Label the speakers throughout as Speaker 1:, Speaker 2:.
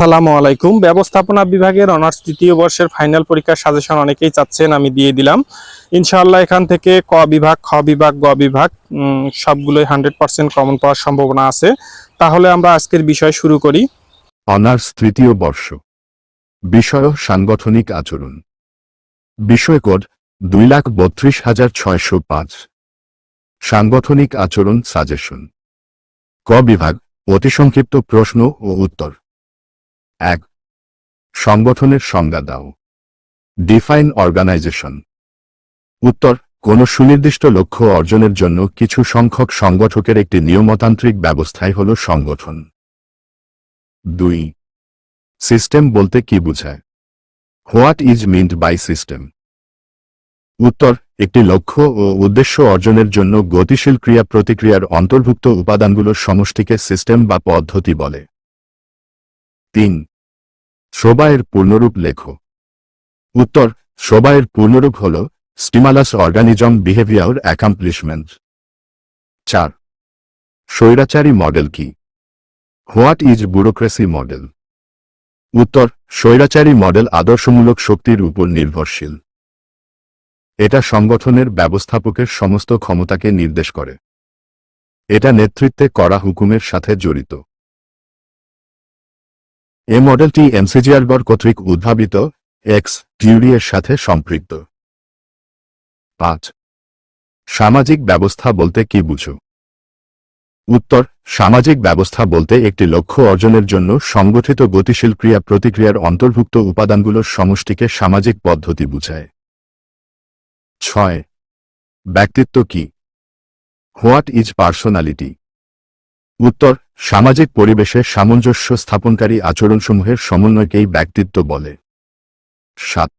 Speaker 1: আসসালামু আলাইকুম। ব্যবস্থাপনা বিভাগের অনার্স তৃতীয় বর্ষের ফাইনাল পরীক্ষার সাজেশন অনেকেই চাচ্ছেন, আমি দিয়ে দিলাম। ইনশাআল্লাহ এখান থেকে ক বিভাগ, খ বিভাগ, গ বিভাগ সবগুলোই হান্ড্রেড পার্সেন্ট কমন পাওয়ার সম্ভাবনা আছে। তাহলে আমরা আজকের বিষয় শুরু করি।
Speaker 2: অনার্স তৃতীয় বর্ষ। বিষয় সাংগঠনিক আচরণ। বিষয় কোড দুই লাখ বত্রিশ হাজার ছয়শো পাঁচ। সাংগঠনিক আচরণ সাজেশন। ক বিভাগ অতি সংক্ষিপ্ত প্রশ্ন ও উত্তর। এক। সংগঠনের সংজ্ঞা দাও। ডিফাইন অর্গানাইজেশন উত্তর, কোন সুনির্দিষ্ট লক্ষ্য অর্জনের জন্য কিছু সংখ্যক সংগঠকের একটি নিয়মতান্ত্রিক ব্যবস্থাই হল সংগঠন। দুই। সিস্টেম বলতে কি বোঝায়? What is meant by system উত্তর, একটি লক্ষ্য ও উদ্দেশ্য অর্জনের জন্য গতিশীল ক্রিয়া প্রতিক্রিয়ার অন্তর্ভুক্ত উপাদানগুলোর সমষ্টিকে সিস্টেম বা পদ্ধতি বলে। তিন। শ্রবায়ের পূর্ণরূপ লেখো। উত্তর শ্রবায়ের পূর্ণরূপ হল স্টিমালাস অর্গানিজম বিহেভিয়ার অ্যাকামপ্লিশমেন্ট। চার, স্বৈরাচারী মডেল কি? What is bureaucracy model? উত্তর, স্বৈরাচারী মডেল আদর্শমূলক শক্তির উপর নির্ভরশীল। এটা সংগঠনের ব্যবস্থাপকের সমস্ত ক্ষমতাকে নির্দেশ করে। এটা নেতৃত্বে করা হুকুমের সাথে জড়িত। এ মডেলটি এমসিজিআরবর কর্তৃক উদ্ভাবিত এক্স টিউরিয়ের সাথে সম্পৃক্ত। পাঁচ, সামাজিক ব্যবস্থা বলতে কি বুঝো? উত্তর, সামাজিক ব্যবস্থা বলতে একটি লক্ষ্য অর্জনের জন্য সংগঠিত গতিশীল ক্রিয়া প্রতিক্রিয়ার অন্তর্ভুক্ত উপাদানগুলোর সমষ্টিকে সামাজিক পদ্ধতি বুঝায়। ছয়, ব্যক্তিত্ব কি? What is personality? উত্তর, সামাজিক পরিবেশে সামঞ্জস্য স্থাপনকারী আচরণসমূহের সমন্বয়কেই ব্যক্তিত্ব বলে। সাত,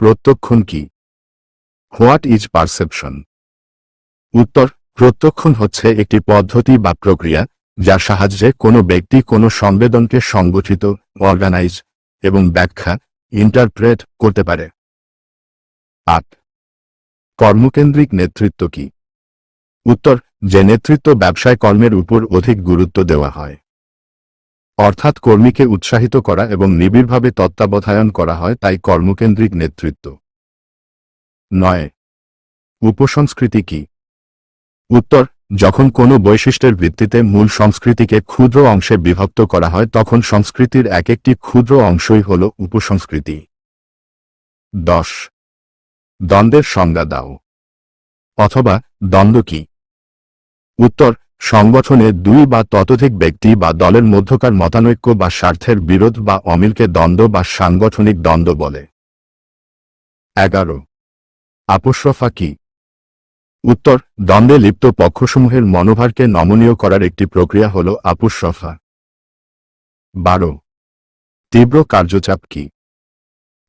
Speaker 2: প্রত্যক্ষণ কি? হোয়াট ইজ পারসেপশন উত্তর, প্রত্যক্ষণ হচ্ছে একটি পদ্ধতি বা প্রক্রিয়া যার সাহায্যে কোনো ব্যক্তি কোনো সংবেদনকে সংগঠিত অর্গানাইজ এবং ব্যাখ্যা ইন্টারপ্রেট করতে পারে। আট, কর্মকেন্দ্রিক নেতৃত্ব কি? উত্তর যে নেতৃত্ব ব্যবসায় কর্মের উপর অধিক গুরুত্ব দেওয়া হয়। অর্থাৎ কর্মীকে উৎসাহিত করা এবং নিবিড়ভাবে তত্ত্বাবধায়ন করা হয় তাই কর্মকেন্দ্রিক নেতৃত্ব। নয়। উপসংস্কৃতি কি? উত্তর, যখন কোনো বৈশিষ্ট্যের ভিত্তিতে মূল সংস্কৃতিকে ক্ষুদ্র অংশে বিভক্ত করা হয়, তখন সংস্কৃতির এক একটি ক্ষুদ্র অংশই হল উপসংস্কৃতি। দশ। দ্বন্দ্বের সংজ্ঞা দাও। অথবা, দ্বন্দ্ব কি? উত্তর, সংগঠনে দুই বা ততোধিক ব্যক্তি বা দলের মধ্যকার মতানৈক্য বা স্বার্থের বিরোধ বা অমিলকে দ্বন্দ্ব বা সাংগঠনিক দ্বন্দ্ব বলে। এগারো, আপোসরফা কি? উত্তর, দ্বন্দ্বে লিপ্ত পক্ষসমূহের মনোভারকে নমনীয় করার একটি প্রক্রিয়া হল আপুসরফা। বারো, তীব্র কার্যচাপ কি?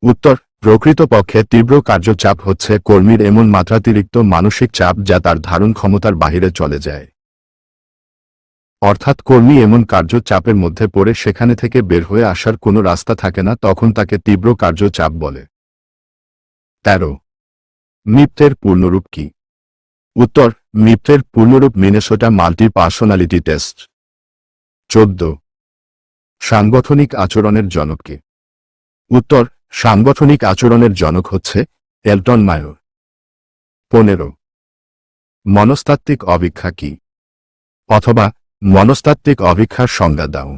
Speaker 2: উত্তর প্রকৃতপক্ষে তীব্র কার্যচাপ হচ্ছে কর্মীর এমন মাত্রাতিরিক্ত মানসিক চাপ যা তার ধারণ ক্ষমতার বাহিরে চলে যায়। অর্থাৎ কর্মী এমন কার্যচাপের মধ্যে পড়ে সেখানে থেকে বের হয়ে আসার কোনো রাস্তা থাকে না, তখন তাকে তীব্র কার্যচাপ বলে। তেরো। মিপ্তের পূর্ণরূপ কি? উত্তর মিপ্তের পূর্ণরূপ মিনেসোটা মাল্টি পার্সোনালিটি টেস্ট। চোদ্দ। সাংগঠনিক আচরণের জনককে উত্তর সাংগঠনিক আচরণের জনক হচ্ছে এলটন মায়র। পনেরো, মনস্তাত্ত্বিক অভিক্ষা কি? অথবা মনস্তাত্ত্বিক অভিক্ষার সংজ্ঞা দাও।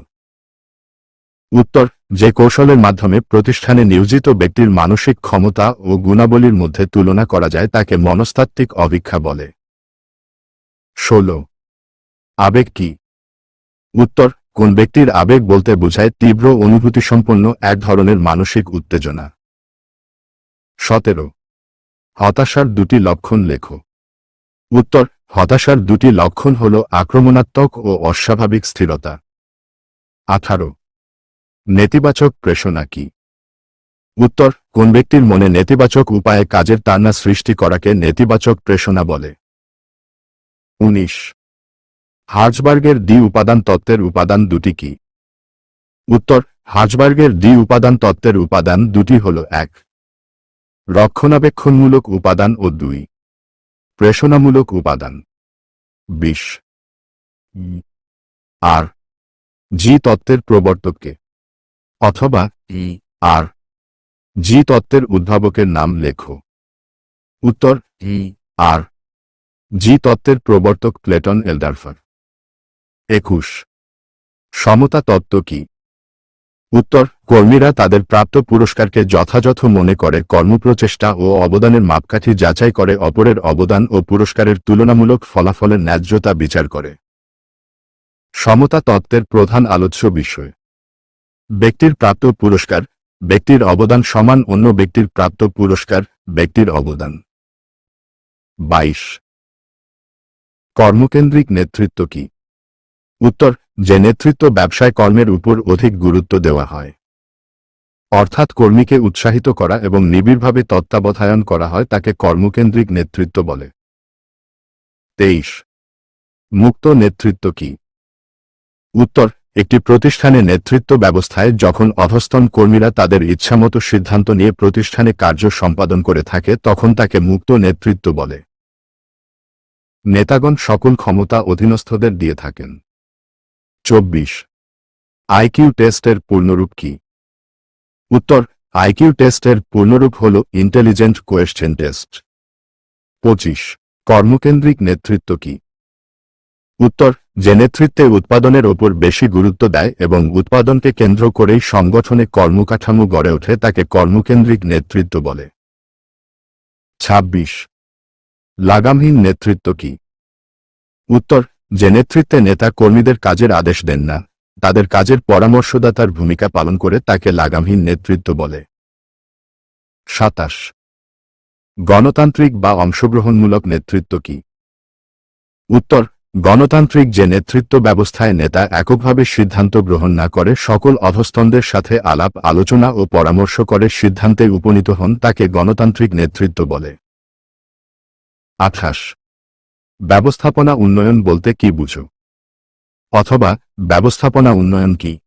Speaker 2: উত্তর, যে কৌশলের মাধ্যমে প্রতিষ্ঠানে নিয়োজিত ব্যক্তির মানসিক ক্ষমতা ও গুণাবলীর মধ্যে তুলনা করা যায় তাকে মনস্তাত্ত্বিক অভিক্ষা বলে। ষোলো, আবেগ কি? উত্তর কোন ব্যক্তির আবেগ বলতে বোঝায় তীব্র অনুভূতিসম্পন্ন এক ধরনের মানসিক উত্তেজনা। সতেরো, হতাশার দুটি লক্ষণ লেখো। উত্তর, হতাশার দুটি লক্ষণ হল আক্রমণাত্মক ও অস্বাভাবিক স্থিরতা। আঠারো, নেতিবাচক প্রেষণা কি? উত্তর, কোন ব্যক্তির মনে নেতিবাচক উপায়ে কাজের তান্না সৃষ্টি করাকে নেতিবাচক প্রেষণা বলে। উনিশ হার্জবার্গের দ্বি উপাদান তত্ত্বের উপাদান দুটি কি? উত্তর, হার্জবার্গের দ্বি উপাদান তত্ত্বের উপাদান দুটি হল এক। রক্ষণাবেক্ষণমূলক উপাদান ও দুই। প্রেষণামূলক উপাদান। বিশ। আর। জি তত্ত্বের প্রবর্তককে। অথবা ই। আর। জি তত্ত্বের উদ্ভাবকের নাম লেখো। উত্তর, ই। আর। জি তত্ত্বের প্রবর্তক প্লেটন এলডারফার। একুশ। সমতা তত্ত্ব কি? উত্তর, কর্মীরা তাদের প্রাপ্ত পুরস্কারকে যথাযথ মনে করে কর্মপ্রচেষ্টা ও অবদানের মাপকাঠি যাচাই করে অপরের অবদান ও পুরস্কারের তুলনামূলক ফলাফলের ন্যায্যতা বিচার করে। সমতা তত্ত্বের প্রধান আলোচ্য বিষয়। ব্যক্তির প্রাপ্ত পুরস্কার, ব্যক্তির অবদান সমান অন্য ব্যক্তির প্রাপ্ত পুরস্কার, ব্যক্তির অবদান। বাইশ। কর্মকেন্দ্রিক নেতৃত্ব কি? উত্তর, যে নেতৃত্ব ব্যবসায় কর্মের উপর অধিক গুরুত্ব দেওয়া হয়। অর্থাৎ কর্মীকে উৎসাহিত করা এবং নিবিড়ভাবে তত্ত্বাবধায়ন করা হয় তাকে কর্মকেন্দ্রিক নেতৃত্ব বলে। তেইশ। মুক্ত নেতৃত্ব কি? উত্তর, একটি প্রতিষ্ঠানে নেতৃত্ব ব্যবস্থায় যখন অধস্তন কর্মীরা তাদের ইচ্ছামতো সিদ্ধান্ত নিয়ে প্রতিষ্ঠানে কার্য সম্পাদন করে থাকে, তখন তাকে মুক্ত নেতৃত্ব বলে। নেতাগণ সকল ক্ষমতা অধীনস্থদের দিয়ে থাকেন। চব্বিশ। আইকিউ টেস্টের পূর্ণরূপ কি? উত্তর আইকিউ টেস্টের পূর্ণরূপ হল ইন্টেলিজেন্ট কোয়েশ্চেন টেস্ট পঁচিশ, কর্মকেন্দ্রিক নেতৃত্ব কি? উত্তর, যে নেতৃত্বে উৎপাদনের ওপর বেশি গুরুত্ব দেয় এবং উৎপাদনকে কেন্দ্র করেই সংগঠনে কর্মকাঠামো গড়ে ওঠে তাকে কর্মকেন্দ্রিক নেতৃত্ব বলে। ২৬ লাগামহীন নেতৃত্ব কি? উত্তর যে নেতৃত্বে নেতা কর্মীদের কাজের আদেশ দেন না, তাদের কাজের পরামর্শদাতার ভূমিকা পালন করে তাকে লাগামহীন নেতৃত্ব বলে। সাতাশ। গণতান্ত্রিক বা অংশগ্রহণমূলক নেতৃত্ব কি? উত্তর, গণতান্ত্রিক যে নেতৃত্ব ব্যবস্থায় নেতা এককভাবে সিদ্ধান্ত গ্রহণ না করে সকল অধস্তনদের সাথে আলাপ, আলোচনা ও পরামর্শ করে সিদ্ধান্তে উপনীত হন, তাকে গণতান্ত্রিক নেতৃত্ব বলে। আঠাশ। ব্যবস্থাপনা উন্নয়ন বলতে কি বুঝো? অথবা, ব্যবস্থাপনা উন্নয়ন কি?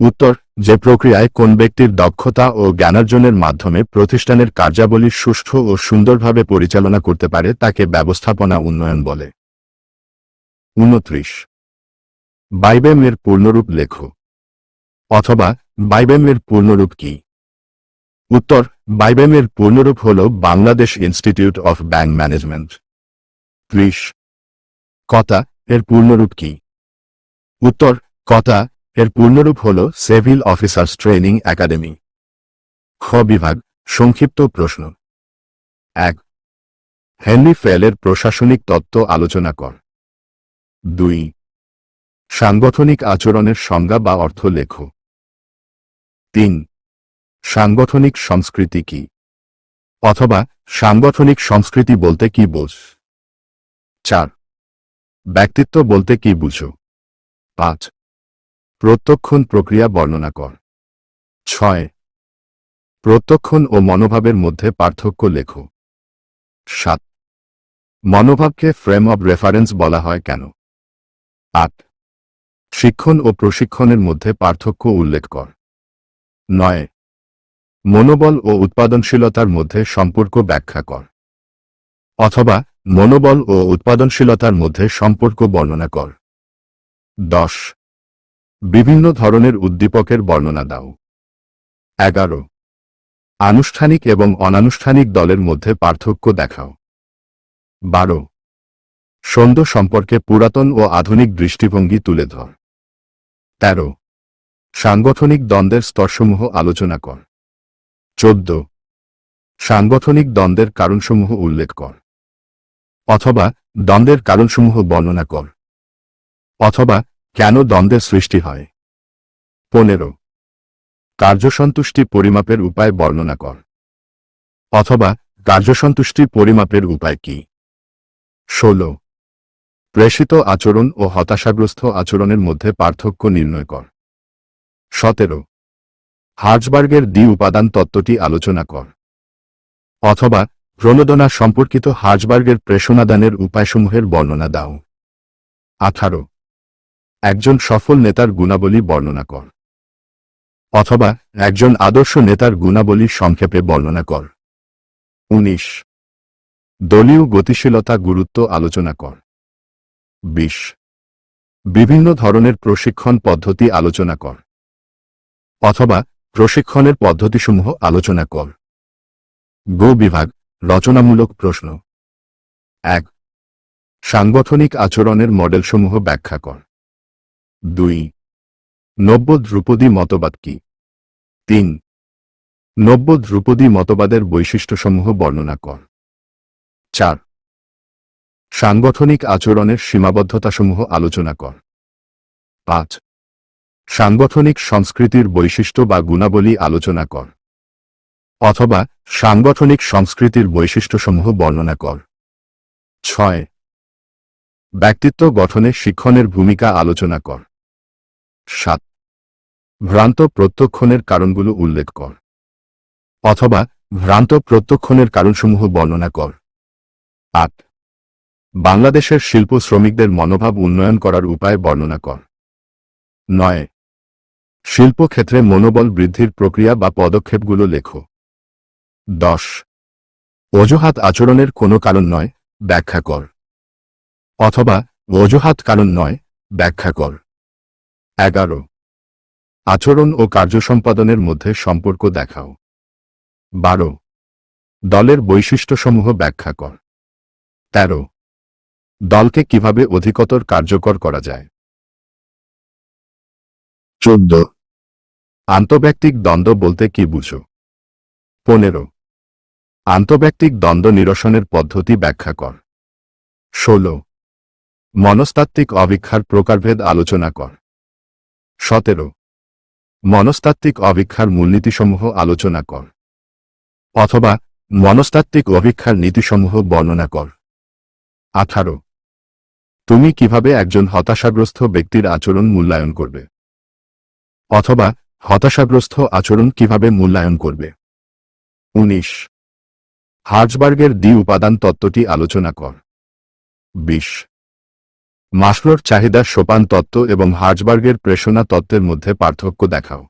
Speaker 2: উত্তর, যে প্রক্রিয়ায় কোন ব্যক্তির দক্ষতা ও জ্ঞানার্জনের মাধ্যমে প্রতিষ্ঠানের কার্যাবলী সুষ্ঠু ও সুন্দরভাবে পরিচালনা করতে পারে তাকে ব্যবস্থাপনা উন্নয়ন বলে। উনত্রিশ। বাইবেম এর পূর্ণরূপ লেখো। অথবা বাইবেম এর পূর্ণরূপ কি? উত্তর বাইবেম এর পূর্ণরূপ হল Bangladesh institute of bank management. ত্রিশ কতা এর পূর্ণরূপ কি? উত্তর, কতা এর পূর্ণরূপ হল সিভিল অফিসার্স ট্রেনিং একাডেমি। খ বিভাগ, সংক্ষিপ্ত প্রশ্ন। এক। হেনরি ফেলের প্রশাসনিক তত্ত্ব আলোচনা কর। দুই। সাংগঠনিক আচরণের সংজ্ঞা বা অর্থ লেখ। তিন। সাংগঠনিক সংস্কৃতি কি? অথবা সাংগঠনিক সংস্কৃতি বলতে কি বোঝ? চার। ব্যক্তিত্ব বলতে কি বুঝো? পাঁচ। প্রত্যক্ষণ প্রক্রিয়া বর্ণনা কর। ছয়। প্রত্যক্ষণ ও মনোভাবের মধ্যে পার্থক্য লেখো। সাত। মনোভাবকে ফ্রেম অব রেফারেন্স বলা হয় কেন? আট। শিক্ষণ ও প্রশিক্ষণের মধ্যে পার্থক্য উল্লেখ কর। নয়। মনোবল ও উৎপাদনশীলতার মধ্যে সম্পর্ক ব্যাখ্যা কর। অথবা মনোবল ও উৎপাদনশীলতার মধ্যে সম্পর্ক বর্ণনা কর। দশ। বিভিন্ন ধরনের উদ্দীপকের বর্ণনা দাও। এগারো। আনুষ্ঠানিক এবং অনানুষ্ঠানিক দলের মধ্যে পার্থক্য দেখাও। বারো। সন্ধ্য সম্পর্কে পুরাতন ও আধুনিক দৃষ্টিভঙ্গি তুলে ধর। তেরো। সাংগঠনিক দ্বন্দ্বের স্তরসমূহ আলোচনা কর। চোদ্দ। সাংগঠনিক দ্বন্দ্বের কারণসমূহ উল্লেখ কর। অথবা দ্বন্দ্বের কারণসমূহ বর্ণনা কর। অথবা কেন দ্বন্দ্বের সৃষ্টি হয়। পনেরো। কার্যসন্তুষ্টি পরিমাপের উপায় বর্ণনা কর। অথবা কার্যসন্তুষ্টি পরিমাপের উপায় কি। ষোলো। প্রেষিত আচরণ ও হতাশাগ্রস্ত আচরণের মধ্যে পার্থক্য নির্ণয় কর। সতেরো। হার্জবার্গের দ্বি উপাদান তত্ত্বটি আলোচনা কর। অথবা প্রণোদনা সম্পর্কিত হার্জবার্গের প্রেষণাদানের উপায়সমূহের বর্ণনা দাও। আঠারো। একজন সফল নেতার গুণাবলী বর্ণনা কর। অথবা একজন আদর্শ নেতার গুণাবলী সংক্ষেপে বর্ণনা কর। উনিশ। দলীয় গতিশীলতা গুরুত্ব আলোচনা কর। বিশ। বিভিন্ন ধরনের প্রশিক্ষণ পদ্ধতি আলোচনা কর। অথবা প্রশিক্ষণের পদ্ধতিসমূহ আলোচনা কর। গ বিভাগ। রচনামূলক প্রশ্ন। এক, সাংগঠনিক আচরণের মডেলসমূহ ব্যাখ্যা কর। দুই, নব্য ধ্রুপদী মতবাদ কি? তিন, নব্য ধ্রুপদী মতবাদের বৈশিষ্ট্যসমূহ বর্ণনা কর। চার, সাংগঠনিক আচরণের সীমাবদ্ধতাসমূহ আলোচনা কর। পাঁচ, সাংগঠনিক সংস্কৃতির বৈশিষ্ট্য বা গুণাবলী আলোচনা কর। অথবা সাংগঠনিক সংস্কৃতির বৈশিষ্ট্যসমূহ বর্ণনা কর। ছয়, ব্যক্তিত্ব গঠনে শিক্ষণের ভূমিকা আলোচনা কর। সাত, ভ্রান্ত প্রত্যক্ষণের কারণগুলো উল্লেখ কর। অথবা ভ্রান্ত প্রত্যক্ষণের কারণসমূহ বর্ণনা কর। আট, বাংলাদেশের শিল্প শ্রমিকদের মনোভাব উন্নয়ন করার উপায় বর্ণনা কর। নয়, শিল্পক্ষেত্রে মনোবল বৃদ্ধির প্রক্রিয়া বা পদক্ষেপগুলো লেখো। দশ। অজুহাত আচরণের কোনো কারণ নয় ব্যাখ্যা কর। অথবা অজুহাত কারণ নয় ব্যাখ্যা কর। এগারো। আচরণ ও কার্য সম্পাদনের মধ্যে সম্পর্ক দেখাও। বারো। দলের বৈশিষ্ট্যসমূহ ব্যাখ্যা কর। তেরো। দলকে কীভাবে অধিকতর কার্যকর করা যায়। চোদ্দ। আন্তব্যক্তিক দ্বন্দ্ব বলতে কি বুঝো? পনেরো। আন্তব্যক্তিক দ্বন্দ্ব নিরসনের পদ্ধতি ব্যাখ্যা কর। ষোলো। মনস্তাত্ত্বিক অভিক্ষার প্রকারভেদ আলোচনা কর। সতেরো। মনস্তাত্ত্বিক অভিক্ষার মূলনীতিসমূহ আলোচনা কর। অথবা মনস্তাত্ত্বিক অভিক্ষার নীতিসমূহ বর্ণনা কর। আঠারো। তুমি কীভাবে একজন হতাশাগ্রস্ত ব্যক্তির আচরণ মূল্যায়ন করবে? অথবা হতাশাগ্রস্ত আচরণ কীভাবে মূল্যায়ন করবে? উনিশ। হার্জবার্গের দ্বি উপাদান তত্ত্বটি আলোচনা কর। বিশ। মাসলোর চাহিদা সোপান তত্ত্ব এবং হার্জবার্গের প্রেষণা তত্ত্বের মধ্যে পার্থক্য দেখাও।